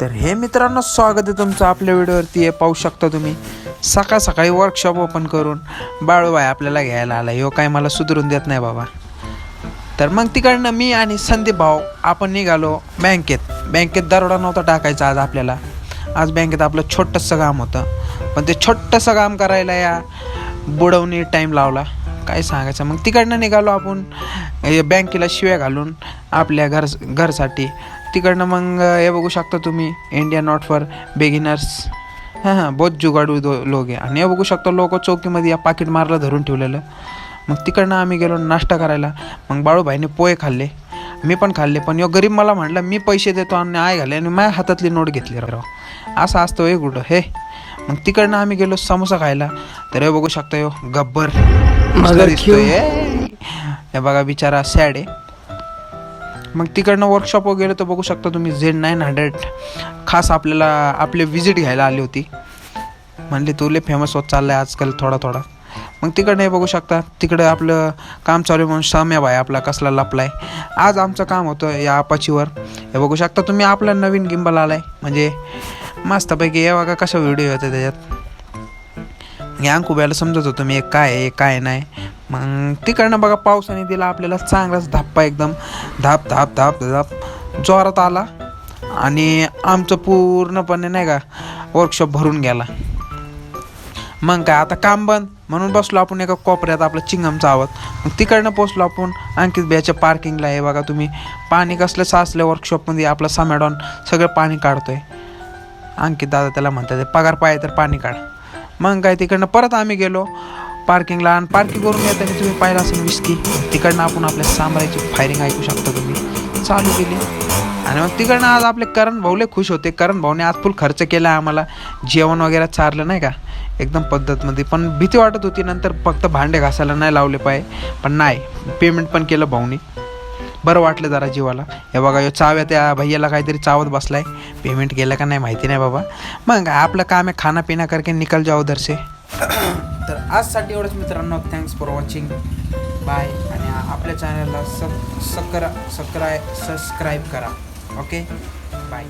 तर हे मित्रांनो स्वागत आहे तुमचं आपल्या व्हिडिओवरती. हे पाहू शकता तुम्ही सकाळ सकाळी वर्कशॉप ओपन करून बाळूबाई आपल्याला घ्यायला आला. ह्यो काय मला सुधरून देत नाही बाबा. तर मग तिकडनं मी आणि संदीप भाऊ आपण निघालो बँकेत. बँकेत दरोडा नव्हता टाकायचा आज आपल्याला. आज बँकेत आपलं छोटंसं काम होतं. पण ते छोटंसं काम करायला या बुडवणी टाईम लावला. काय सांगायचं? मग तिकडनं निघालो आपण बँकेला शिव्या घालून आपल्या घर घरसाठी. तिकडनं मग हे बघू शकता तुम्ही इंडिया नॉट फॉर बिगिनर्स हां हां बहुत जुगाडू दो लोक आहे. आणि हे बघू शकता लोक चौकीमध्ये या पाकिट मारला धरून ठेवलेलं. मग तिकडनं आम्ही गेलो नाश्ता करायला. मग बाळूभाईने पोहे खाल्ले. मी पण खाल्ले पण यो गरीब मला म्हटलं मी पैसे देतो आणि आय घाले आणि माझ्या हातातली नोट घेतली राव. असं असतं हे कुठं हे. मग तिकडनं आम्ही गेलो समोसा खायला. तर हे बघू शकता यो गब्बर. दिसतोय. हे. बघा बिचारा सॅड आहे. मग तिकडनं वर्कशॉपवर गेलो तर बघू शकता तुम्ही झेड नाईन हंड्रेड. खास आपल्याला आपले विजिट घ्यायला आली होती. म्हणले तुले फेमस होत चाललाय आजकाल थोडा थोडा. मग तिकडनं हे बघू शकता तिकडं आपलं काम चालू आहे म्हणून सम्या भाई आपला कसला लपलाय. आज आमचं काम होतं या अपाचीवर हे बघू शकता तुम्ही आपला नवीन गिंबल आलाय. म्हणजे मस्तपैकी हे बघा कशा व्हिडिओ होता त्याच्यात? या अंकुब्याला समजत होतो मी एक काय आहे काय नाही. मग तिकडनं बघा पावसाने दिला आपल्याला चांगलाच धाप्पा एकदम. धाप धाप धाप धाप. जोरात आला आणि आमचं पूर्णपणे नाही का वर्कशॉप भरून गेला. मग काय आता काम बंद. म्हणून बसलो आपण एका कोपऱ्यात आपलं चिंगमचा चावत. मग तिकडनं पोचलो आपण अंकित बियाच्या पार्किंगला आहे बघा तुम्ही पाणी कसलं साचलं वर्कशॉपमध्ये आपला सामॅडॉन सगळं पाणी काढतोय. अंकित दादा त्याला म्हणतात "ते पगार पाहिजे तर पाणी काढ. मग काय तिकडनं परत आम्ही गेलो. पार्किंगला आणि पार्किंग करून येताना तुम्ही पाहिलं असेल विस्की तिकडनं आपण आपल्या साम्राज्याची फायरिंग ऐकू शकता तुम्ही. चालू केली. आणि मग तिकडनं आज आपले करण भाऊले खुश होते. करण भाऊने आज फुल खर्च केला आम्हाला. जेवण वगैरे चारलं नाही का? एकदम पद्धतमध्ये. पण भीती वाटत होती नंतर फक्त भांडे घासायला नाही लावले पाहिजे पण नाही पेमेंट पण केलं भाऊनी. बरं वाटलं जरा जीवाला. हे बघा यो चाव्या त्या भैयाला काहीतरी चावत बसलाय. पेमेंट केलं का नाही माहिती नाही बाबा. मग आपलं काम आहे खाना पिना करके निकल जाओ उधर से तर आजसाठी एवढंच मित्रांनो. थँक्स फॉर वॉचिंग बाय आणि आपल्या चॅनलला सब सक्र सक्राय सबस्क्राईब करा. Okay bye